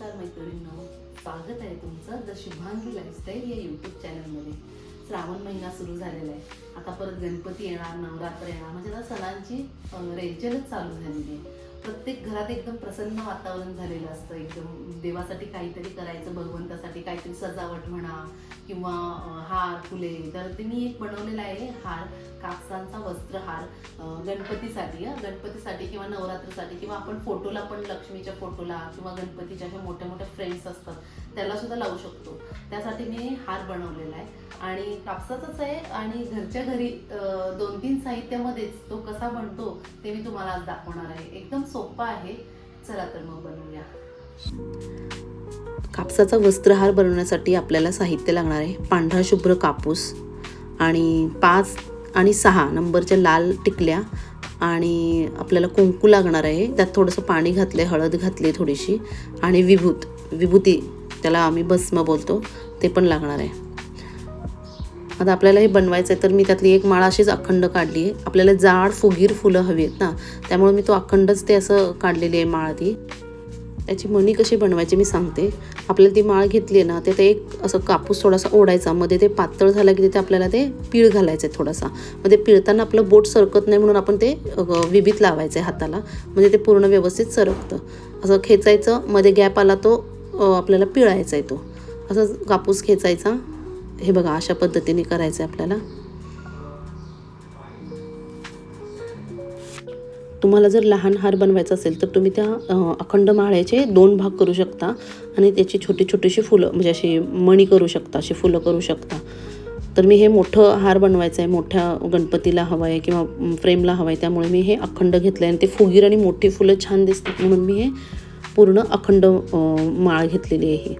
नमस्कार मैत्रिणींनो. स्वागत आहे तुमचं द शुभांगी लाईफस्टाईल या यूट्यूब चॅनलमध्ये श्रावण महिना सुरू झालेला आहे. आता परत गणपती येणार नवरात्र येणार. म्हणजे आता सणांची रेंजलच चालू झालेली आहे. प्रत्येक घरात एकदम प्रसन्न वातावरण झालेलं असतं. एकदम देवासाठी काहीतरी करायचं भगवंतासाठी काहीतरी सजावट म्हणा किंवा हार फुले. तर ते मी एक बनवलेला आहे हार कापसांचा वस्त्रहार गणपतीसाठी गणपतीसाठी किंवा नवरात्रीसाठी किंवा आपण फोटोला पण लक्ष्मीच्या फोटोला किंवा गणपतीच्या ज्या मोठ्या मोठ्या फ्रेम्स असतात त्याला सुद्धा लावू शकतो. त्यासाठी मी हार बनवलेला आहे. आणि कापसाचाच आहे आणि घरच्या घरी दोन तीन साहित्यामध्येच तो कसा बनतो ते मी तुम्हाला आज दाखवणार आहे. एकदम सोपा आहे. चला तर मग बनवूया. कापसाचा वस्त्रहार बनवण्यासाठी आपल्याला साहित्य लागणार आहे. पांढरा शुभ्र कापूस आणि पाच आणि सहा नंबरच्या लाल टिकल्या आणि आपल्याला कुंकू लागणार आहे. त्यात थोडंसं पाणी घातलं आहे हळद घातली थोडीशी आणि विभूत विभूती त्याला आम्ही भस्म बोलतो ते पण लागणार आहे. आता आपल्याला हे बनवायचं आहे तर मी त्यातली एक माळ अशीच अखंड काढली आहे. आपल्याला जाड फुगीर फुलं हवी आहेत ना त्यामुळे मी तो अखंडच ते असं काढलेली आहे माळ ती. त्याची मणी कशी बनवायची मी सांगते. आपल्याला ती माळ घेतली आहे ना ते ते एक असं कापूस थोडासा ओढायचा मध्ये ते पातळ झालं की तिथे आपल्याला ते पीळ घालायचं आहे थोडासा. मग ते पिळताना आपलं बोट सरकत नाही म्हणून आपण ते विभीत लावायचं आहे हाताला. म्हणजे ते पूर्ण व्यवस्थित सरकतं. असं खेचायचं मध्ये गॅप आला तो आपल्याला पिळायचा आहे तो. असं कापूस खेचायचा. हे बघा अशा पद्धतीने करायचं आहे आपल्याला. तुम्हाला जर लहान हार बनवायचा असेल तर तुम्ही त्या अखंड माळ्याचे दोन भाग करू शकता आणि त्याची छोटी छोटीशी फुलं म्हणजे अशी मणी करू शकता अशी फुलं करू शकता. तर मी हे मोठं हार बनवायचं आहे मोठ्या गणपतीला हवं आहे किंवा फ्रेमला हवं आहे त्यामुळे मी हे अखंड घेतलं आहे आणि ते फुगीर आणि मोठी फुलं छान दिसतात म्हणून मी हे पूर्ण अखंड माळ घेतलेली आहे.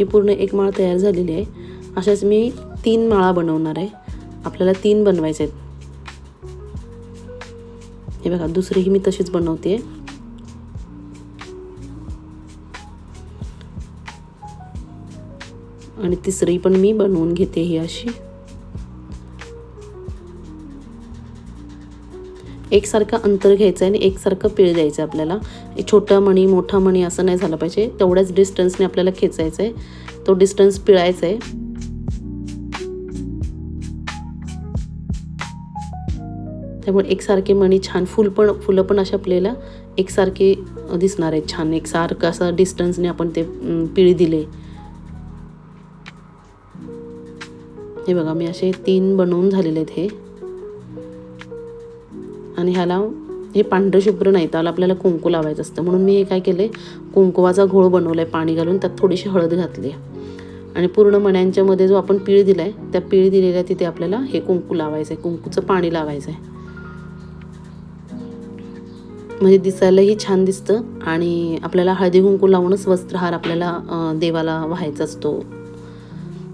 ही पूर्ण एक माळ तयार झालेली आहे. अशाच मी तीन माळा बनवणार आहे. आपल्याला तीन बनवायचे आहेत. हे बघा दुसरी ही मी तशीच बनवते आणि तिसरी पण मी बनवून घेते ही अशी. एकसारखं अंतर घ्यायचं आहे आणि एकसारखं पीळ द्यायचं आहे आपल्याला छोटा मणी मोठा मणी असं नाही झालं पाहिजे. तेवढ्याच डिस्टन्सने आपल्याला खेचायचं आहे तो डिस्टन्स पिळायचा आहे त्यामुळे एकसारखे मणी छान फुल पण फुलं पण अशा आपल्याला एकसारखे दिसणार आहेत छान. एकसारखं असं डिस्टन्सने आपण ते पिळी दिले. हे बघा मी असे तीन बनवून झालेले आहेत हे. आणि ह्याला हे पांढरं शुभ्र नाही त्याला आपल्याला कुंकू लावायचं असतं. म्हणून मी हे काय केलं आहे कुंकुवाचा घोळ बनवला आहे पाणी घालून त्यात थोडीशी हळद घातली आणि पूर्ण मण्यांच्यामध्ये जो आपण पीळ दिला आहे त्या पीळ दिलेल्या तिथे आपल्याला हे कुंकू लावायचं आहे कुंकूचं पाणी लावायचं आहे म्हणजे दिसायलाही छान दिसतं आणि आपल्याला हळदी कुंकू लावूनच वस्त्रहार आपल्याला देवाला व्हायचा असतो.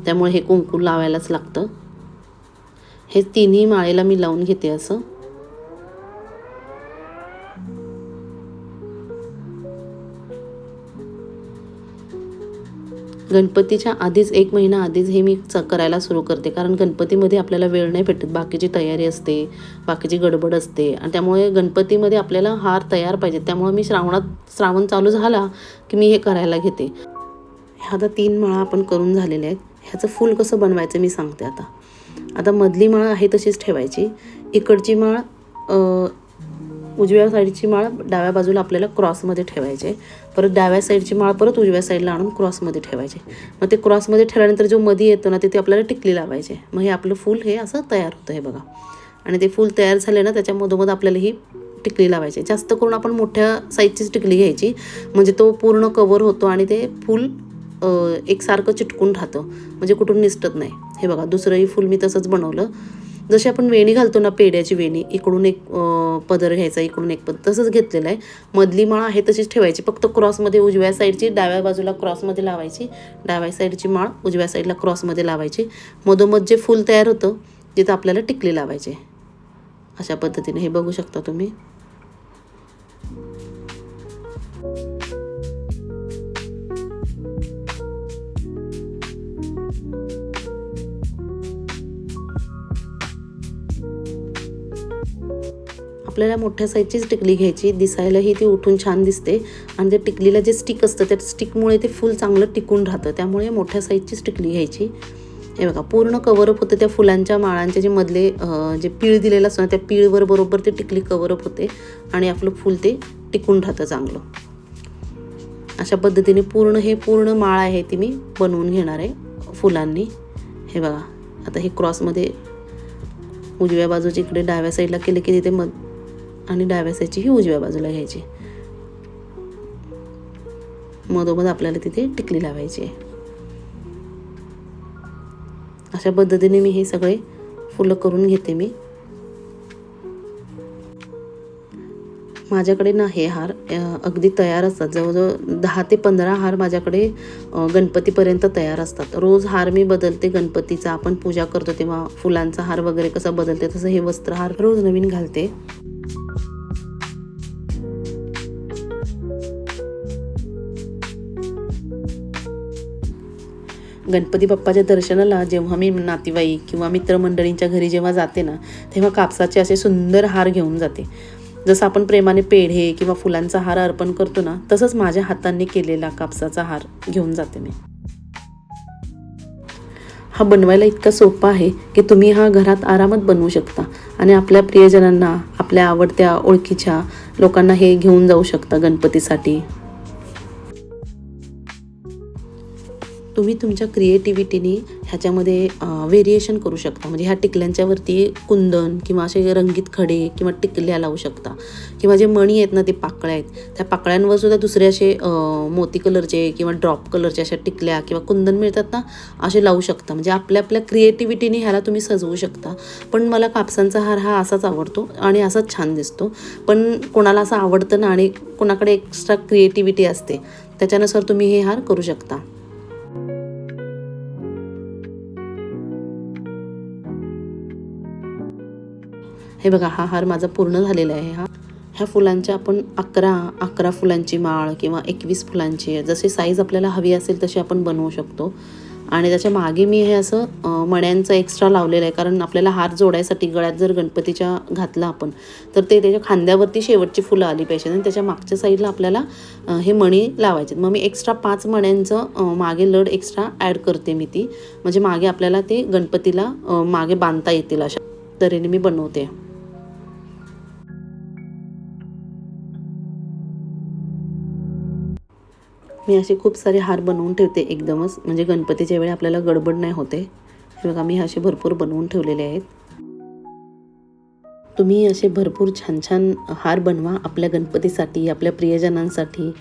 त्यामुळे हे कुंकू लावायलाच लागतं. हे तिन्ही माळेला मी लावून घेते असं. गणपतीच्या आधीच एक महिना आधीच हे मी च करायला सुरू करते. कारण गणपतीमध्ये आपल्याला वेळ नाही भेटत. बाकीची तयारी असते बाकीची गडबड असते. आणि त्यामुळे गणपतीमध्ये आपल्याला हार तयार पाहिजे त्यामुळे मी श्रावणात श्रावण चालू झाला की मी हे करायला घेते. ह्या आता तीन माळा आपण करून झालेल्या आहेत. ह्याचं फूल कसं बनवायचं मी सांगते आता. आता मधली माळ आहे तशीच ठेवायची. इकडची माळ उजव्या साईडची माळ डाव्या बाजूला आपल्याला क्रॉसमध्ये ठेवायचे. परत डाव्या साईडची माळ परत उजव्या साईडला आणून क्रॉसमध्ये ठेवायचे. मग ते क्रॉसमध्ये ठेवल्यानंतर जो मध्ये येतो ना तिथे आपल्याला टिकली लावायचे. मग हे आपलं फूल हे असं तयार होतं हे बघा. आणि ते फूल तयार झाले ना त्याच्या मधोमध आपल्याला ही टिकली लावायची. जास्त करून आपण मोठ्या साईजचीच टिकली घ्यायची. म्हणजे तो पूर्ण कवर होतो आणि ते फूल एकसारखं चिटकून राहतं. म्हणजे कुठून निसटत नाही. हे बघा दुसरंही फूल मी तसंच बनवलं. जशी आपण वेणी घालतो ना पेड्याची वेणी इकडून एक पदर घ्यायचा इकडून एक पदर तसंच घेतलेलं आहे. मधली माळ आहे तशीच ठेवायची फक्त क्रॉसमध्ये उजव्या साईडची डाव्या बाजूला क्रॉसमध्ये लावायची डाव्या साईडची माळ उजव्या साईडला क्रॉसमध्ये लावायची. मधोमध जे फूल तयार होतं तिथं आपल्याला टिकली लावायचे अशा पद्धतीने हे बघू शकता तुम्ही. आपल्याला मोठ्या साईजचीच टिकली घ्यायची. दिसायलाही ती उठून छान दिसते. आणि त्या टिकलीला जे स्टिक असतं त्या स्टिकमुळे ते फूल चांगलं टिकून राहतं. त्यामुळे मोठ्या साईजचीच टिकली घ्यायची. हे बघा पूर्ण कवरअप होतं त्या फुलांच्या माळांचे जे मधले जे पीळ दिलेलं असतं ना त्या पीळवर बरोबर ते टिकली कवरअप होते. आणि आपलं फूल ते टिकून राहतं चांगलं. अशा पद्धतीने पूर्ण हे पूर्ण माळ आहे ती मी बनवून घेणार आहे फुलांनी. हे बघा आता हे क्रॉसमध्ये उजव्या बाजूच्या इकडे डाव्या साईडला केले की तिथे मग आणि डाव्या साईडची ही उजव्या बाजूला घ्यायची. मधोमध आपल्याला तिथे टिकली लावायची आहे. अशा पद्धतीने मी हे सगळे फुलं करून घेते मी. माझ्याकडे ना हे हार अगदी तयार असतात. जवळजवळ दहा ते पंधरा हार माझ्याकडे गणपतीपर्यंत तयार असतात. रोज हार मी बदलते गणपतीचा. आपण पूजा करतो तेव्हा फुलांचा हार वगैरे कसा बदलते तसं हे वस्त्रहार रोज नवीन घालते. गणपती बाप्पाच्या दर्शनाला जेव्हा मी नातेवाईक किंवा मित्रमंडळींच्या घरी जेव्हा जाते ना तेव्हा कापसाचे असे सुंदर हार घेऊन जाते. जसं आपण प्रेमाने पेढे किंवा फुलांचा हार अर्पण करतो ना तसंच माझ्या हातांनी केलेला कापसाचा हार घेऊन जाते मी. हा बनवायला इतका सोपा आहे की तुम्ही हा घरात आरामात बनवू शकता आणि आपल्या प्रियजनांना आपल्या आवडत्या ओळखीच्या लोकांना हे घेऊन जाऊ शकता गणपतीसाठी. तुम्ही तुमच्या क्रिएटिव्हिटीने ह्याच्यामध्ये व्हेरिएशन करू शकता. म्हणजे ह्या टिकल्यांच्यावरती कुंदन किंवा असे रंगीत खडे किंवा टिकल्या लावू शकता. किंवा जे मणी आहेत ना ते पाकळ्या आहेत. त्या पाकळ्यांवर सुद्धा दुसरे असे मोती कलरचे किंवा ड्रॉप कलरचे अशा टिकल्या किंवा कुंदन मिळतात ना असे लावू शकता. म्हणजे आपल्या आपल्या क्रिएटिव्हिटीने ह्याला तुम्ही सजवू शकता. पण मला कापसांचा हार हा असाच आवडतो आणि असाच छान दिसतो. पण कोणाला असं आवडतं ना आणि कोणाकडे एक्स्ट्रा क्रिएटिव्हिटी असते त्याच्यानुसार तुम्ही हे हार करू शकता. हे बघा हा हार माझा पूर्ण झालेला आहे हा. ह्या फुलांच्या आपण अकरा अकरा फुलांची माळ किंवा एकवीस फुलांची जशी साईज आपल्याला हवी असेल तशी आपण बनवू शकतो. आणि त्याच्यामागे मी हे असं मण्यांचं एक्स्ट्रा लावलेलं आहे कारण आपल्याला हार जोडायसाठी गळ्यात जर गणपतीच्या घातला आपण तर ते त्याच्या खांद्यावरती शेवटची फुलं आली पाहिजे आणि त्याच्या मागच्या साईडला आपल्याला हे मणी लावायचे मग मी एक्स्ट्रा पाच मण्यांचं मागे लड एक्स्ट्रा ॲड करते मी ती. म्हणजे मागे आपल्याला ते गणपतीला मागे बांधता येतील अशा तऱ्हेने मी बनवते. मी असे खूप सारे हार बनवून ठेवते एकदमच. म्हणजे गणपतीच्या वेळी आपल्याला गडबड नाही होते. हे बघा मी असे भरपूर बनवून ठेवलेले आहेत. तुम्ही असे भरपूर छान छान हार बनवा आपल्या गणपतीसाठी आपल्या प्रियजनांसाठी.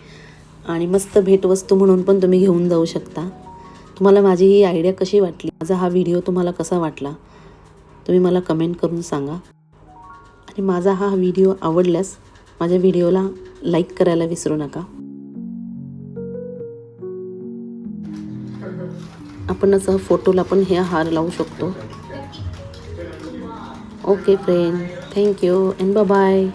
आणि मस्त भेटवस्तू म्हणून पण तुम्ही घेऊन जाऊ शकता. तुम्हाला माझी ही आयडिया कशी वाटली? माझा हा व्हिडिओ तुम्हाला कसा वाटला? तुम्ही मला कमेंट करून सांगा. आणि माझा हा व्हिडिओ आवडल्यास माझ्या व्हिडिओला लाईक करायला विसरू नका. आपण असं फोटोला पण हे हार लावू शकतो. Okay friend thank you and bye.